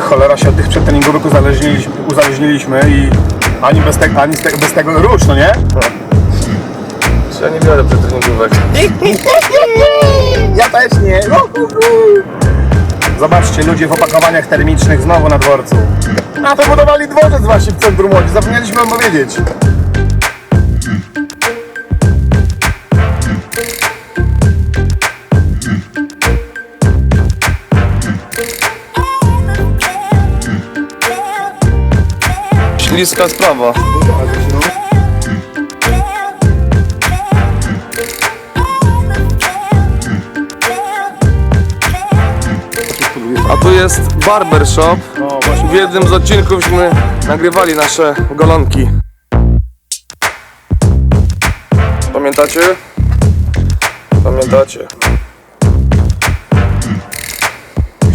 Cholera się od tych przedtreningowych uzależniliśmy, uzależniliśmy i ani bez, te, ani te, bez tego rusz, no nie? Ja nie biorę przetreningówek. Ja też nie. Zobaczcie, ludzie w opakowaniach termicznych znowu na dworcu. A wybudowali dworzec właśnie w centrum Łodzi, zapomnieliśmy wam powiedzieć. Śliska sprawa. A tu jest barbershop. W jednym z odcinków nagrywali nasze golonki. Pamiętacie? Pamiętacie?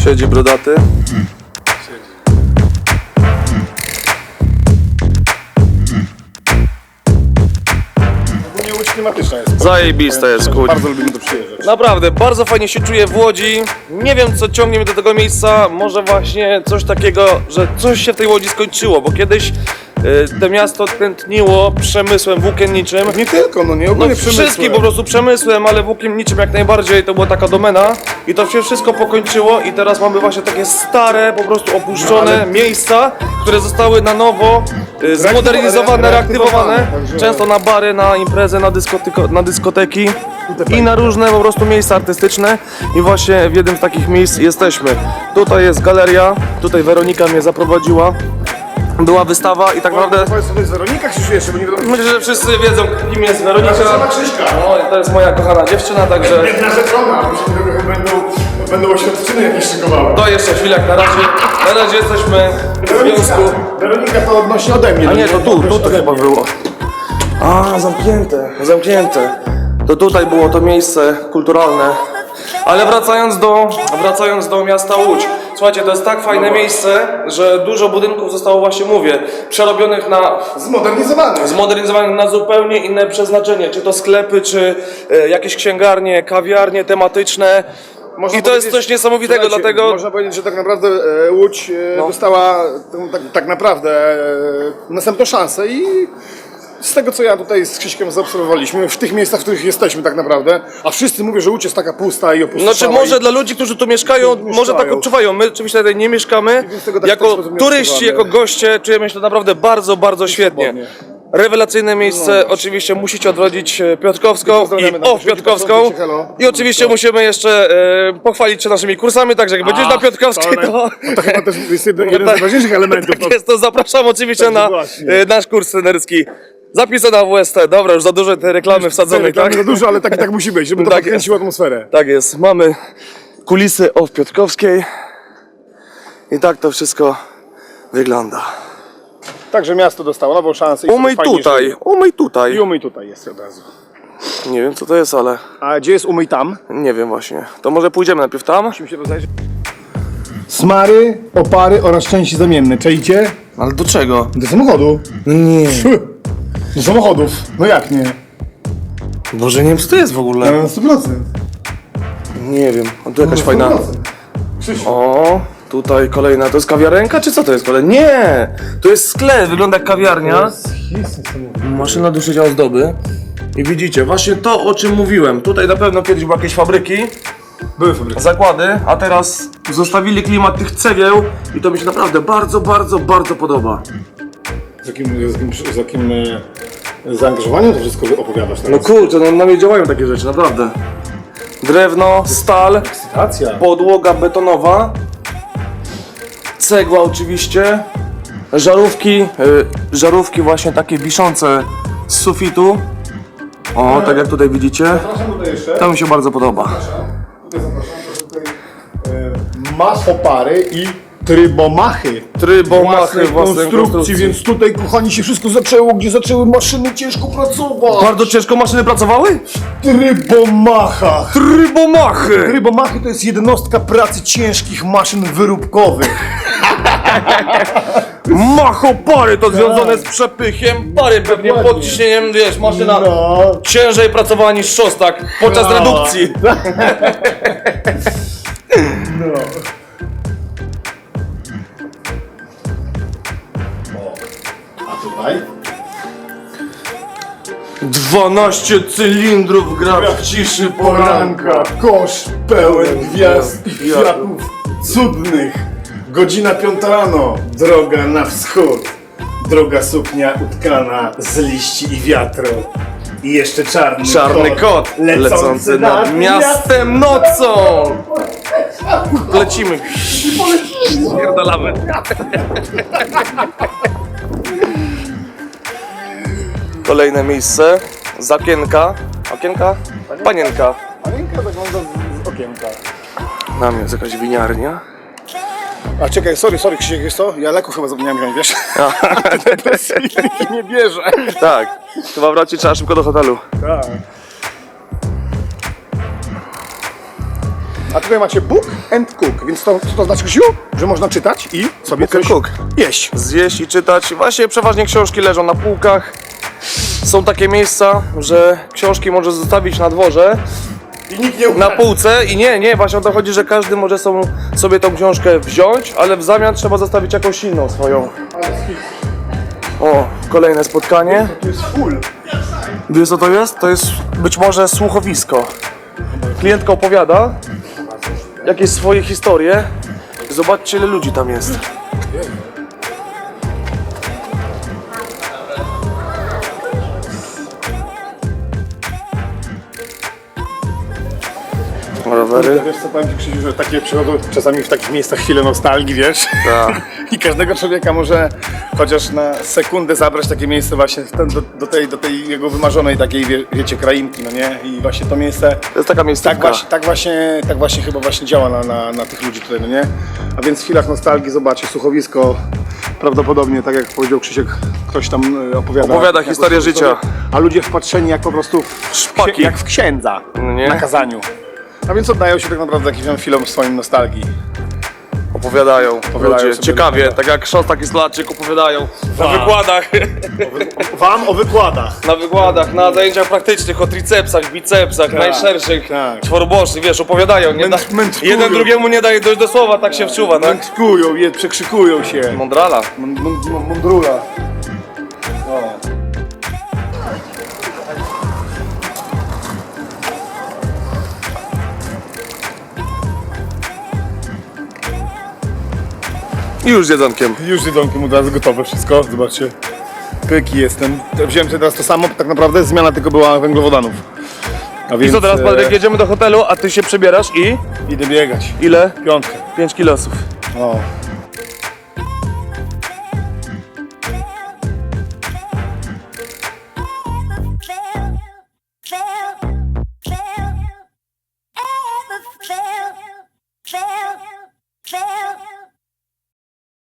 Siedzi brodaty. Klimatyczna jest. Zajebista jest, kurwa. Bardzo lubimy tu przyjeżdżać. Naprawdę, bardzo fajnie się czuję w Łodzi. Nie wiem, co ciągnie mnie do tego miejsca. Może właśnie coś takiego, że coś się w tej Łodzi skończyło, bo kiedyś y, to miasto tętniło przemysłem włókienniczym. Nie tylko, no nie No ogólnie przemysłem. wszystkim po prostu przemysłem, ale włókienniczym jak najbardziej, to była taka domena i to się wszystko pokończyło i teraz mamy właśnie takie stare, po prostu opuszczone miejsca, które zostały na nowo y, zmodernizowane, reaktywowane, także- często na bary, na imprezy, na, dyskotyko, na dyskoteki i na różne po prostu miejsca artystyczne. I właśnie w jednym z takich miejsc jesteśmy. Tutaj jest galeria, tutaj Weronika mnie zaprowadziła, była wystawa i tak naprawdę Powiedz, to jest Weronika Krzysiu jeszcze, bo nie wiadomo. Myślę, że wszyscy wiedzą, kim jest Weronika. Narzeczona Krzyśka. No, to jest moja kochana dziewczyna, także Narzeczona, myślę, że będą, będą oświadczyny jakieś szykowały. to jeszcze chwilę, na razie, na razie jesteśmy w związku. Weronika to odnośnie ode mnie. A nie, to tu, tu to chyba było. A, zamknięte, zamknięte. To tutaj było to miejsce kulturalne. Ale wracając do, wracając do miasta Łódź. Słuchajcie, to jest tak fajne miejsce, że dużo budynków zostało właśnie, mówię, przerobionych na Zmodernizowany. zmodernizowanych na zupełnie inne przeznaczenie, czy to sklepy, czy e, jakieś księgarnie, kawiarnie tematyczne. Można I to jest powiedzieć- coś niesamowitego, Słuchajcie, dlatego Można powiedzieć, że tak naprawdę e, Łódź e, No. dostała tą, tak, tak naprawdę e, następną szansę i z tego co ja tutaj z Krzyśkiem zaobserwowaliśmy, w tych miejscach, w których jesteśmy tak naprawdę, a wszyscy mówią, że Łódź jest taka pusta i opustoszała. Znaczy może i... dla ludzi, którzy tu mieszkają, może tak mieszkają. odczuwają. My oczywiście tutaj nie mieszkamy. tak jako turyści, jako goście czujemy się to naprawdę bardzo, bardzo świetnie. swobodnie. Rewelacyjne miejsce, oczywiście musicie odwiedzić e, Piotrkowską i o Piotrkowską. I oczywiście musimy jeszcze e, pochwalić się naszymi kursami, także jak będziesz na Piotrkowskiej, to... To, to chyba też jest jeden, jeden z tak- najważniejszych elementów. Tak jest, to zapraszam oczywiście Także na e, nasz kurs trenerski. Zapisy na WST, dobra, już za dużo te reklamy wsadzone, Reklamy tak? za dużo, ale tak i tak musi być, żeby to Tak podkręciło atmosferę. Tak jest, mamy kulisy o Piotrkowskiej i tak to wszystko wygląda. Także miasto dostało nową szansę. i Umyj fajnie, tutaj, że- umyj tutaj. I umyj tutaj jest od razu. Nie wiem co to jest, ale A gdzie jest umyj tam? nie wiem właśnie. To może pójdziemy najpierw tam? Musimy się rozejrzeć. Smary, opary oraz części zamienne. Czajcie? Ale do czego? Do samochodu. Nie. Do samochodów. No jak nie? Boże, nie wiem co to jest w ogóle. Na 100%. Nie wiem, a tu jakaś fajna... 100%. Krzysiu. O, tutaj kolejna, to jest kawiarenka czy co to jest kolejna? Nie! To jest sklep, wygląda jak kawiarnia. Maszyna do szycia ozdoby. I widzicie, właśnie to o czym mówiłem. Tutaj na pewno kiedyś były jakieś fabryki, Były fabryki. zakłady, a teraz zostawili klimat tych cegieł i to mi się naprawdę bardzo, bardzo, bardzo podoba. Z jakim, z jakim, z jakim e, zaangażowaniem to wszystko opowiadasz No teraz? kurczę, no na mnie działają takie rzeczy, naprawdę. Drewno, stal, Racja. podłoga betonowa, cegła oczywiście, żarówki, y, żarówki właśnie takie wiszące z sufitu. O, tak jak tutaj widzicie. Zapraszam tutaj jeszcze. To mi się bardzo podoba. Tutaj zapraszam, to tutaj e, masz opary i trybomachy. Trybomachy własnej konstrukcji, więc tutaj kochani się wszystko zaczęło, gdzie zaczęły maszyny ciężko pracować. Bardzo ciężko maszyny pracowały? Trybomachach. Trybomachy! Trybomachy to jest jednostka pracy ciężkich maszyn wyróbkowych. Macho pary to związane z przepychem pary, pewnie Dokładnie. pod ciśnieniem, wiesz, maszyna No, ciężej pracowała niż szostak podczas No. redukcji. 12 cylindrów gra w ciszy Poranka, kosz pełen gwiazd i kwiatów cudnych. Godzina piąta rano, droga na wschód. Droga suknia utkana z liści i wiatru. I jeszcze czarny, Czarny kot lecący nad miastem nocą. Lecimy. Spierdalamy. Kolejne miejsce. Z okienka. Panienka. Panienka wygląda z okienka. Tam jest jakaś winiarnia. A czekaj, sorry, sorry Krzysiek, wiesz co? Ja leku chyba zapomniałem wziąć, wiesz? Nie bierze. Tak. Chyba wrócić trzeba szybko do hotelu. Tak. A tutaj macie book and cook, więc to, co to znaczy Krzysiu? Że można czytać i sobie Book coś cook. jeść. Zjeść i czytać. Właśnie przeważnie książki leżą na półkach. Są takie miejsca, że książki możesz zostawić na dworze, I nikt nie na półce i nie, nie, właśnie o to chodzi, że każdy może są, sobie tą książkę wziąć, ale w zamian trzeba zostawić jakąś inną swoją. O, kolejne spotkanie. To jest full. Wiesz co to jest? To jest być może słuchowisko. Klientka opowiada jakieś swoje historie. Zobaczcie ile ludzi tam jest. Rowery. Wiesz co powiem Ci Krzysiu, że takie przychodzą czasami w takich miejscach chwile nostalgii, wiesz? Tak. I każdego człowieka może chociaż na sekundę zabrać takie miejsce właśnie ten, do, do, tej, do tej jego wymarzonej takiej, wie, wiecie, krainki, no nie? I właśnie to miejsce To jest taka miejscówka. tak właśnie, tak właśnie, tak właśnie chyba właśnie działa na, na, na tych ludzi tutaj, no nie? A więc w chwilach nostalgii zobaczcie, słuchowisko prawdopodobnie, tak jak powiedział Krzysiek, ktoś tam e, opowiada. Opowiada historię historię, życia. A ludzie wpatrzeni jak po prostu w Szpaki. jak w księdza No na kazaniu. A więc oddają się tak naprawdę jakimś tam chwilom swoim nostalgii. Opowiadają, Opowiadają ludzie. sobie Ciekawie, tak jak Szostak i Sladczyk opowiadają na wykładach, Wam o wykładach. na wykładach, na zajęciach praktycznych o tricepsach, bicepsach, najszerszych, tak. czworobocznych, wiesz, opowiadają. Nie da, jeden drugiemu nie daje dojść do słowa, tak się wczuwa, tak? Mędrkują, je, przekrzykują się. Mądrala. Mą- mą- mą- Mądrula. O. I już z jedzonkiem. Już z jedzonkiem od razu gotowe wszystko, zobaczcie. Pyki jestem. Wziąłem sobie teraz to samo, tak naprawdę zmiana tylko była węglowodanów. A I więc, co teraz, e, Patryk, jedziemy do hotelu, a ty się przebierasz i Idę biegać. ile? Piątkę. 5 kilosów. O.